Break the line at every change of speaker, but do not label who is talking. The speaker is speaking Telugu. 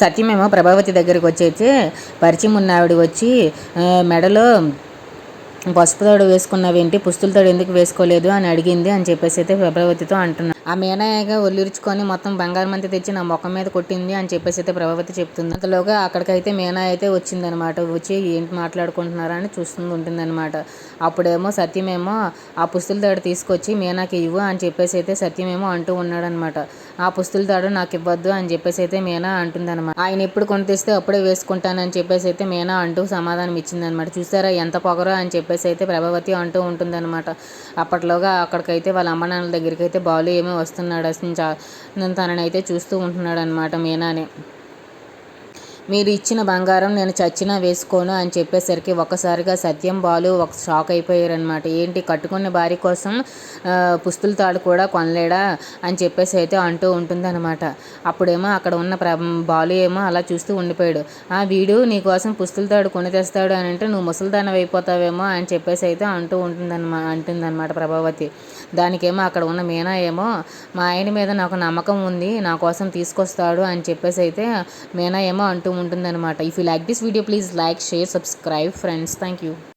సత్యమేమో ప్రభావతి దగ్గరికి వచ్చేసి పరిచయం ఉన్న ఆవిడ వచ్చి మెడలో పసుపు తాడు వేసుకున్నావేంటి పుస్తుల తాడు ఎందుకు వేసుకోలేదు అని అడిగింది అని చెప్పేసి అయితే ప్రభావతితో అంటున్నా. ఆ మీనాయగా ఒల్లిరుచుకొని మొత్తం బంగారం మంతి తెచ్చి నా ముఖం మీద కొట్టింది అని చెప్పేసి అయితే ప్రభావతి చెప్తుంది. అంతలోగా అక్కడికైతే మీనా అయితే వచ్చిందనమాట వచ్చి ఏంటి మాట్లాడుకుంటున్నారా అని చూస్తుంది ఉంటుందన్నమాట. అప్పుడేమో సత్యమేమో ఆ పుస్తుల తాడు తీసుకొచ్చి మీనాకి ఇవ్వు అని చెప్పేసి అయితే సత్యమేమో అంటూ ఉన్నాడనమాట ఆ పుస్తుల తాడు నాకు ఇవ్వద్దు అని చెప్పేసి అయితే మీనా అంటుందన్నమాట. ఆయన ఎప్పుడు కొని తెస్తే అప్పుడే వేసుకుంటానని చెప్పేసి అయితే మీనా అంటూ సమాధానం ఇచ్చిందనమాట చూసారా ఎంత పొగరో అని చెప్పేసి అయితే ప్రభావతి అంటూ ఉంటుందన్నమాట. అప్పట్లోగా అక్కడికైతే వాళ్ళ అమ్మ నాన్నల దగ్గరికి అయితే బాలు ఏమో వస్తున్నాడు అసలు. చా- తననైతే చూస్తూ ఉంటున్నాడు అనమాట మీనాని. మీరు ఇచ్చిన బంగారం నేను చచ్చినా వేసుకోను అని చెప్పేసరికి ఒక్కసారిగా సత్యం బాలు ఒక షాక్ అయిపోయారనమాట ఏంటి కట్టుకున్న భార్య కోసం పుస్తుల తాడు కూడా కొనలేడా అని చెప్పేసి అయితే అంటూ ఉంటుందన్నమాట. అప్పుడేమో అక్కడ ఉన్న ప్ర బాలు ఏమో అలా చూస్తూ ఉండిపోయాడు. ఆ వీడు నీ కోసం పుస్తుల తాడు కొని తెస్తాడు అని అంటే నువ్వు ముసలిదానం అయిపోతావేమో అని చెప్పేసి అయితే అంటూ ఉంటుందన్నమా అంటుందన్నమాట ప్రభావతి. దానికేమో అక్కడ ఉన్న మీనా ఏమో మా ఆయన మీద నాకు నమ్మకం ఉంది నా కోసం తీసుకొస్తాడు అని చెప్పేసి అయితే మీనా ఏమో అంటూ ఉంటుందన్నమాట. If you like this video please like share subscribe friends thank you